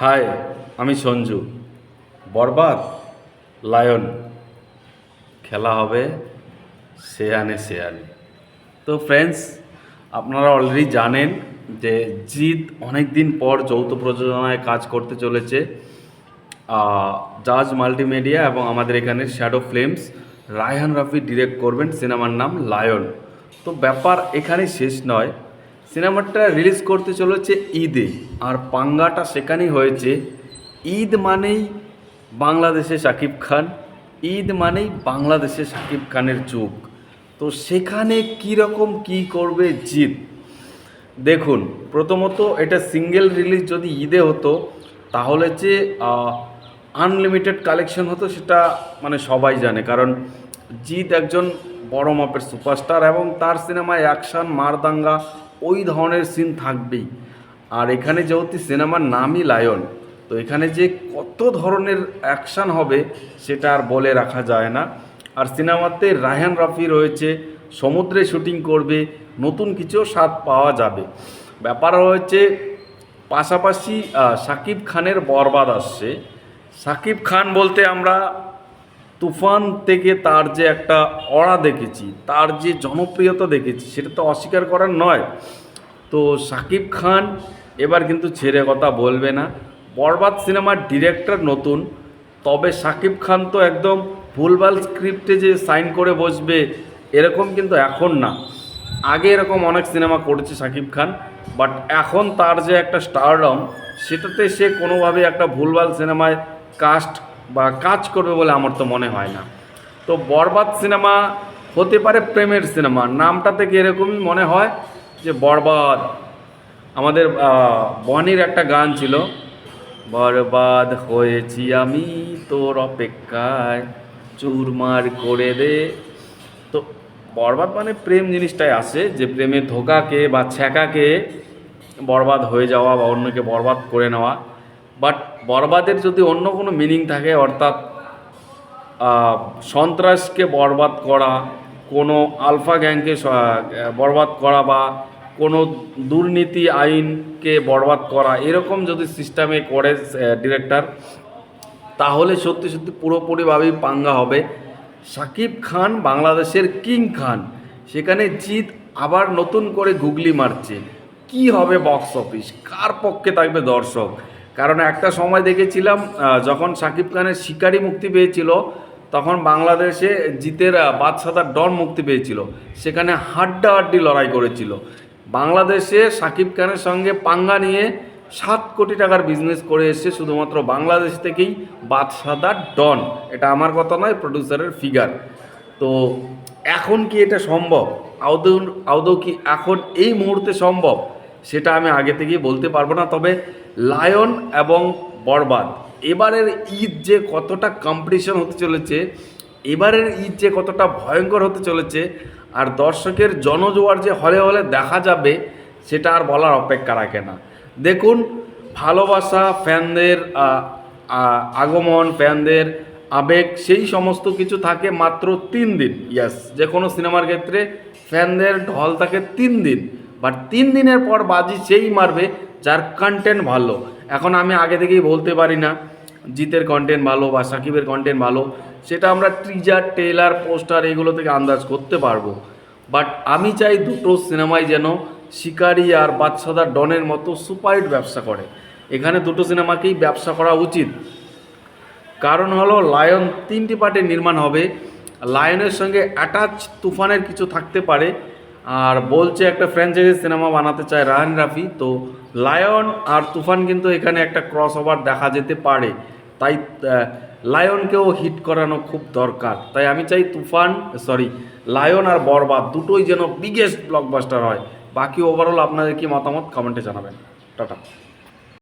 High আমি সঞ্জু। বরবাদ, lion. খেলা হবে সেয়ানে সেয়ানে তো ফ্রেন্ডস আপনারা অলরেডি জানেন যে জিৎ অনেক দিন পর যৌথ প্রযোজনায় কাজ করতে চলেছে জাজ মাল্টিমিডিয়া এবং আমাদের এখানে shadow films Raihan Rafi direct করবেন, সিনেমার নাম লায়ন। তো ব্যাপার এখানে শেষ নয়। সিনেমাটা রিলিজ করতে চলেছে ঈদে, আর পাঙ্গাটা সেখানেই হয়েছে। ঈদ মানেই বাংলাদেশে শাকিব খান, ঈদ মানেই বাংলাদেশে শাকিব খানের যুগ তো সেখানে কীরকম কী করবে জিৎ? দেখুন, প্রথমত এটা সিঙ্গেল রিলিজ যদি ঈদে হতো, তাহলে যে আনলিমিটেড কালেকশন হতো সেটা মানে সবাই জানে। কারণ জিৎ একজন বড় মাপের সুপারস্টার এবং তার সিনেমায় অ্যাকশন, মারদাঙ্গা ওই ধরনের সিন থাকবেই। আর এখানে যেহেতু সিনেমার নামই লায়ন, তো এখানে যে কত ধরনের অ্যাকশন হবে সেটা আর বলে রাখা যায় না। আর সিনেমাতে রায়হান রাফি রয়েছে, সমুদ্রে শুটিং করবে, নতুন কিছু স্বাদ পাওয়া যাবে। ব্যাপার হয়েছে, পাশাপাশি শাকিব খানের বরবাদ আসছে। সাকিব খান বলতে আমরা তুফান থেকে তার যে একটা অড়া দেখেছি, তার যে জনপ্রিয়তা দেখেছি, সেটা তো অস্বীকার করার নয়। তো শাকিব খান এবার কিন্তু ছেড়ে কথা বলবে না। বরবাদ সিনেমার ডিরেক্টর নতুন, তবে শাকিব খান তো একদম ভুলভাল স্ক্রিপ্টে যে সাইন করে বসবে, এরকম কিন্তু এখন না। আগে এরকম অনেক সিনেমা করেছে শাকিব খান, বাট এখন তার যে একটা স্টারডম, সেটাতে সে কোনোভাবে একটা ভুলভাল সিনেমায় কাস্ট বা কাজ করবে বলে আমার তো মনে হয় না। তো বরবাদ সিনেমা হতে পারে প্রেমের সিনেমা, নামটা থেকে এরকমই মনে হয় যে বরবাদ। আমাদের বনির একটা গান ছিল, বরবাদ হয়েছি আমি তোর অপেক্ষায়, চুরমার করে দে। তো বরবাদ মানে প্রেম জিনিসটাই আসে যে প্রেমে ধোকাকে বা ছ্যাঁকাকে বরবাদ হয়ে যাওয়া বা অন্যকে বরবাদ করে নেওয়া। বাট বরবাদের যদি অন্য কোনো মিনিং থাকে, অর্থাৎ সন্ত্রাসকে বরবাদ করা, কোনো আলফা গ্যাংকে বরবাদ করা বা কোনো দুর্নীতি আইনকে বরবাদ করা, এরকম যদি সিস্টেমে করে ডিরেক্টর, তাহলে সত্যি সত্যি পুরোপুরিভাবেই পাঙ্গা হবে। সাকিব খান বাংলাদেশের কিং খান, সেখানে জিৎ আবার নতুন করে গুগলি মারছে। কি হবে বক্স অফিস কার পক্ষে থাকবে দর্শক? কারণ একটা সময় দেখেছিলাম যখন সাকিব খানের শিকারি মুক্তি পেয়েছিল, তখন বাংলাদেশে জিতের বাদশাদার ডন মুক্তি পেয়েছিল। সেখানে হাড্ডাহাড্ডি লড়াই করেছিল। বাংলাদেশে সাকিব খানের সঙ্গে পাঙ্গা নিয়ে সাত কোটি টাকার বিজনেস করে এসছে শুধুমাত্র বাংলাদেশ থেকেই বাদশাদার ডন। এটা আমার কথা নয় প্রডিউসারের ফিগার তো এখন কি এটা সম্ভব? আদৌ আদৌ কি এখন এই মুহূর্তে সম্ভব? সেটা আমি আগে থেকেই বলতে পারব না, তবে লায়ন এবং বরবাদ, এবারের ঈদ যে কতটা কম্পিটিশন হতে চলেছে, এবারের ঈদ যে কতটা ভয়ঙ্কর হতে চলেছে, আর দর্শকের জনজোয়ার যে হলে হলে দেখা যাবে, সেটা আর বলার অপেক্ষা রাখে না। দেখুন, ভালোবাসা, ফ্যানদের আগমন, ফ্যানদের আবেগ, সেই সমস্ত কিছু থাকে মাত্র তিন দিন। ইয়াস যে কোনো সিনেমার ক্ষেত্রে ফ্যানদের ঢল থাকে তিন দিন। বাট তিন দিনের পর বাজি সেই মারবে যার কন্টেন্ট ভালো। এখন আমি আগে থেকেই বলতে পারি না, জিতের কন্টেন্ট ভালো বা সাকিবের কন্টেন্ট ভালো, সেটা আমরা ট্রিজার টেলার পোস্টার এগুলো থেকে আন্দাজ করতে পারব। বাট আমি চাই দুটো সিনেমাই যেন শিকারি আর বাদশাদার ডনের মতো সুপারহিট ব্যবসা করে। এখানে দুটো সিনেমাকেই ব্যবসা করা উচিত। কারণ হলো, লায়ন তিনটি পার্টে নির্মাণ হবে। লায়নের সঙ্গে অ্যাটাচ তুফানের কিছু থাকতে পারে। আর বলছে একটা ফ্র্যাঞ্চাইজি সিনেমা বানাতে চায় রাহান রাফি। তো লায়ন আর তুফান কিন্তু এখানে একটা ক্রস ওভার দেখা যেতে পারে। তাই লায়নকেও হিট করানো খুব দরকার। তাই আমি চাই তুফান সরি লায়ন আর বরবাদ দুটোই যেন বিগেস্ট ব্লকবাস্টার হয়। বাকি ওভারঅল আপনাদের কি মতামত? কমেন্টে জানাবেন। টাটা।